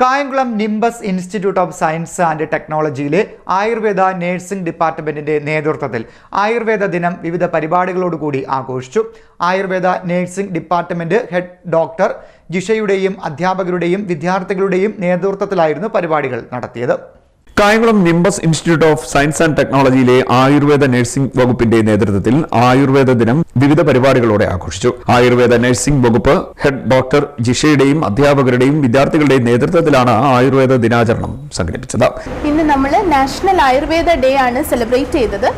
Kayamkulam Nimbus Institute of Science and ടെക്നോളജിയിലെ Ayurveda nursing ഡിപ്പാർട്ട്മെന്റിന്റെ നേതൃത്വത്തിൽ ആയുർവേദ ദിനം വിവിധ പരിപാടികളോടുകൂടി ആഘോഷിച്ചു. Ayurveda nursing department head doctor ജിഷയുടെയും അധ്യാപകരുടെയും വിദ്യാർത്ഥികളുടെയും നേതൃത്വത്തിലായിരുന്നു പരിപാടികൾ നടത്തിയത്. Kayamkulam Nimbus Institute of Science and ടെക്നോളജിയിലെ Ayurveda nursing വകുപ്പിന്റെ നേതൃത്വത്തിൽ ആയുർവേദ ദിനം വിവിധ പരിപാടികളോടെ ആഘോഷിച്ചു. ആയുർവേദ നഴ്സിംഗ് വകുപ്പ് ഹെഡ് ഡോക്ടർ ജിഷയുടെയും അധ്യാപകരുടെയും വിദ്യാർത്ഥികളുടെയും നേതൃത്വത്തിലാണ് ആയുർവേദ ദിനാചരണം സംഘടിപ്പിച്ചത്. ഇന്ന് നമ്മൾ നാഷണൽ ആയുർവേദ ഡേ ആണ് സെലിബ്രേറ്റ് ചെയ്തത്.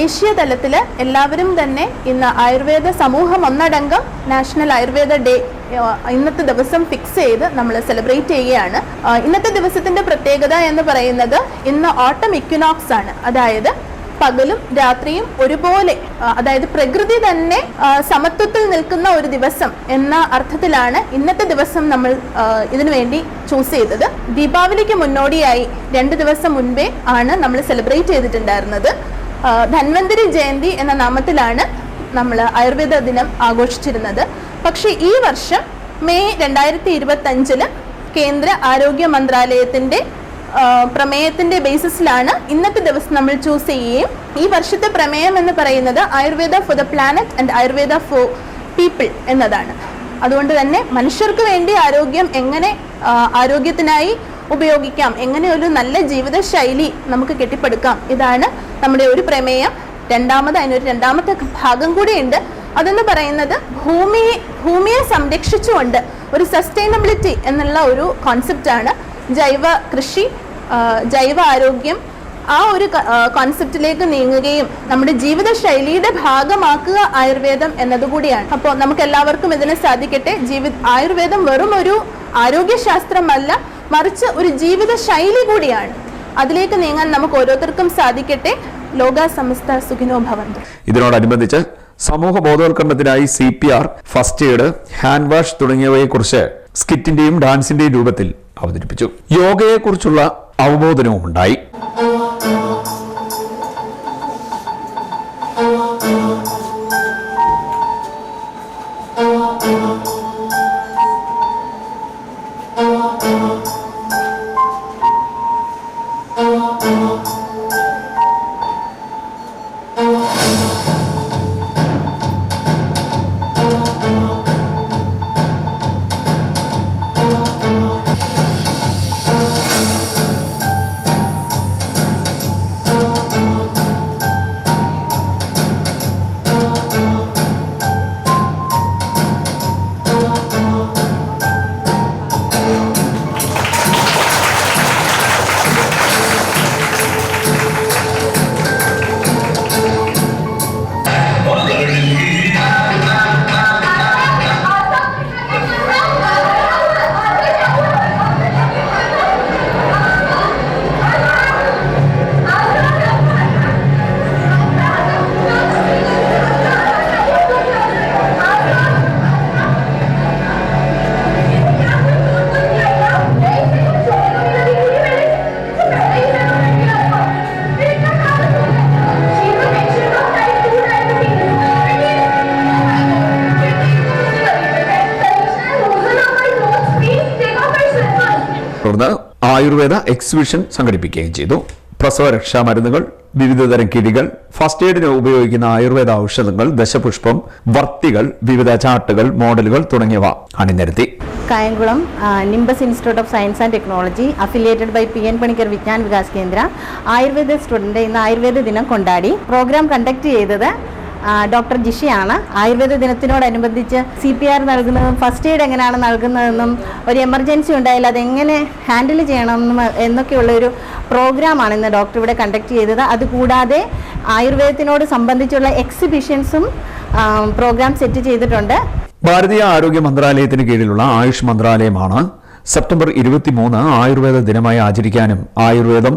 ദേശീയ തലത്തിൽ എല്ലാവരും തന്നെ ഇന്ന് ആയുർവേദ സമൂഹം ഒന്നടങ്കം നാഷണൽ ആയുർവേദ ഡേ ഇന്നത്തെ ദിവസം ഫിക്സ് ചെയ്ത് നമ്മൾ സെലിബ്രേറ്റ് ചെയ്യുകയാണ്. ഇന്നത്തെ ദിവസത്തിന്റെ പ്രത്യേകത എന്ന് പറയുന്നത് ഇന്ന് ഓട്ടം ഇക്വിനോക്സ് ആണ്. അതായത് പകലും രാത്രിയും ഒരുപോലെ അതായത് പ്രകൃതി തന്നെ സമത്വത്തിൽ നിൽക്കുന്ന ഒരു ദിവസം എന്ന അർത്ഥത്തിലാണ് ഇന്നത്തെ ദിവസം നമ്മൾ ഇതിനു വേണ്ടി ചൂസ് ചെയ്തത്. ദീപാവലിക്ക് മുന്നോടിയായി രണ്ട് ദിവസം മുൻപേ ആണ് നമ്മൾ സെലിബ്രേറ്റ് ചെയ്തിട്ടുണ്ടായിരുന്നത്. ധന്വന്തരി ജയന്തി എന്ന നാമത്തിലാണ് നമ്മൾ ആയുർവേദ ദിനം ആഘോഷിച്ചിരുന്നത്. പക്ഷേ ഈ വർഷം മെയ് രണ്ടായിരത്തി ഇരുപത്തി അഞ്ചിൽ കേന്ദ്ര ആരോഗ്യ മന്ത്രാലയത്തിന്റെ പ്രമേയത്തിന്റെ ബേസിസിലാണ് ഇന്നത്തെ ദിവസം നമ്മൾ ചൂസ് ചെയ്യുകയും ഈ വർഷത്തെ പ്രമേയം എന്ന് പറയുന്നത് Ayurveda for the planet and Ayurveda for people എന്നതാണ്. അതുകൊണ്ട് തന്നെ മനുഷ്യർക്ക് വേണ്ടി ആരോഗ്യം എങ്ങനെ ആരോഗ്യത്തിനായി ഉപയോഗിക്കാം എങ്ങനെ ഒരു നല്ല ജീവിതശൈലി നമുക്ക് കെട്ടിപ്പടുക്കാം ഇതാണ് നമ്മുടെ ഒരു പ്രമേയം. രണ്ടാമത് അതിനൊരു രണ്ടാമത്തെ ഭാഗം കൂടിയുണ്ട്. അതെന്ന് പറയുന്നത് ഭൂമിയെ ഭൂമിയെ സംരക്ഷിച്ചുകൊണ്ട് ഒരു സസ്റ്റൈനബിലിറ്റി എന്നുള്ള ഒരു കോൺസെപ്റ്റാണ് ജൈവ കൃഷി ജൈവ ആരോഗ്യം ആ ഒരു കോൺസെപ്റ്റിലേക്ക് നീങ്ങുകയും നമ്മുടെ ജീവിതശൈലിയുടെ ഭാഗമാക്കുക ആയുർവേദം എന്നതുകൂടിയാണ്. അപ്പോൾ നമുക്ക് എല്ലാവർക്കും ഇതിനെ സാധിക്കട്ടെ. ജീവി ആയുർവേദം വെറും ഒരു ആരോഗ്യശാസ്ത്രമല്ല മറിച്ച് ഒരു ജീവിത ശൈലി കൂടിയാണ്. അതിലേക്ക് നീങ്ങാൻ നമുക്ക് ഓരോരുത്തർക്കും സാധിക്കട്ടെ. ലോക സമസ്ത സുഖിനോ ഭവന്തു. ഇതിനോടനുബന്ധിച്ച് സമൂഹ ബോധവൽക്കരണത്തിനായി C P R first aid hand wash തുടങ്ങിയവയെക്കുറിച്ച് സ്കിറ്റിന്റെയും ഡാൻസിന്റെയും രൂപത്തിൽ അവതരിപ്പിച്ചു. യോഗയെക്കുറിച്ചുള്ള അവബോധനവും ഉണ്ടായി. തുടർന്ന് ആയുർവേദ എക്സിബിഷൻ സംഘടിപ്പിക്കുകയും ചെയ്തു. പ്രസവ രക്ഷാ മരുന്നുകൾ വിവിധതരം കിഴികൾ ഫസ്റ്റ് എയ്ഡിന് ഉപയോഗിക്കുന്ന ആയുർവേദ ഔഷധങ്ങൾ ദശപുഷ്പം വർത്തികൾ വിവിധ ചാർട്ടുകൾ മോഡലുകൾ തുടങ്ങിയവ അണിനിരത്തി. Kayamkulam Nimbus Institute of Science and Technology affiliated by P N Panicker Vigyan Vikas Kendra Ayurveda student ഇന്ന് ആയുർവേദ ദിനം കൊണ്ടാടി. പ്രോഗ്രാം കണ്ടക്ട് ചെയ്തത് ഡോക്ടർ ജിഷയാണ്. ആയുർവേദ ദിനത്തിനോടനുബന്ധിച്ച് സി പി ആർ നൽകുന്നതും ഫസ്റ്റ് എയ്ഡ് എങ്ങനെയാണ് നൽകുന്നതെന്നും ഒരു എമർജൻസി ഉണ്ടായാൽ അതെങ്ങനെ ഹാൻഡിൽ ചെയ്യണം എന്നൊക്കെയുള്ള ഒരു പ്രോഗ്രാമാണ് ഇന്ന് ഡോക്ടർ ഇവിടെ കണ്ടക്ട് ചെയ്തത്. അതുകൂടാതെ ആയുർവേദത്തിനോട് സംബന്ധിച്ചുള്ള എക്സിബിഷൻസും പ്രോഗ്രാം സെറ്റ് ചെയ്തിട്ടുണ്ട്. ഭാരതീയ ആരോഗ്യ മന്ത്രാലയത്തിന് കീഴിലുള്ള ആയുഷ് മന്ത്രാലയമാണ് സെപ്റ്റംബർ ഇരുപത്തിമൂന്ന് ആയുർവേദ ദിനമായി ആചരിക്കാനും ആയുർവേദം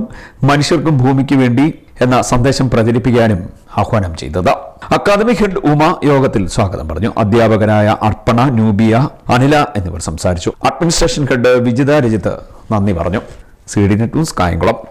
മനുഷ്യർക്കും ഭൂമിക്ക് വേണ്ടി എന്ന സന്ദേശം പ്രചരിപ്പിക്കാനും ആഹ്വാനം ചെയ്തത്. അക്കാദമിക് ഹെഡ് ഉമ യോഗത്തിൽ സ്വാഗതം പറഞ്ഞു. അധ്യാപകരായ അർപ്പണ നൂബിയ അനില എന്നിവർ സംസാരിച്ചു. അഡ്മിനിസ്ട്രേഷൻ ഹെഡ് വിജിത രജിത്ത് നന്ദി പറഞ്ഞു. C D net news Kayamkulam.